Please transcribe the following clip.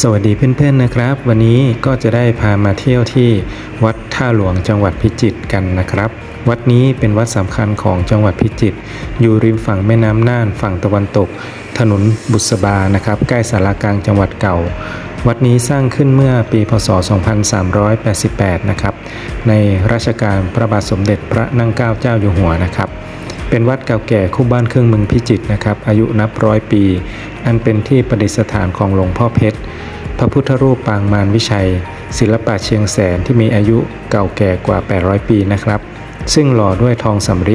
สวัสดีเพื่อนๆนะครับ วันนี้ก็จะได้พามาเที่ยวที่วัดท่าหลวงจังหวัดพิจิตรกันนะครับ วัดนี้เป็นวัดสำคัญของจังหวัดพิจิตรอยู่ริมฝั่งแม่น้ำน่านฝั่งตะวันตก ถนนบุษบานะครับใกล้สารากลางจังหวัดเก่า วัดนี้สร้างขึ้นเมื่อปีพศ 2388 นะครับ ในรัชกาลพระบาทสมเด็จพระนั่งเกล้าเจ้าอยู่หัวนะครับเป็นวัดเก่าแก่คู่บ้านเครื่องเมืองพิจิตรนะครับอายุนับร้อยปี อันเป็นที่ประดิษฐานของหลวงพ่อเพชร พระพุทธรูปปางมารวิชัย ศิลปะเชียงแสนที่มีอายุเก่าแก่กว่า 800 ปีนะครับ ซึ่งหล่อด้วยทองสำริด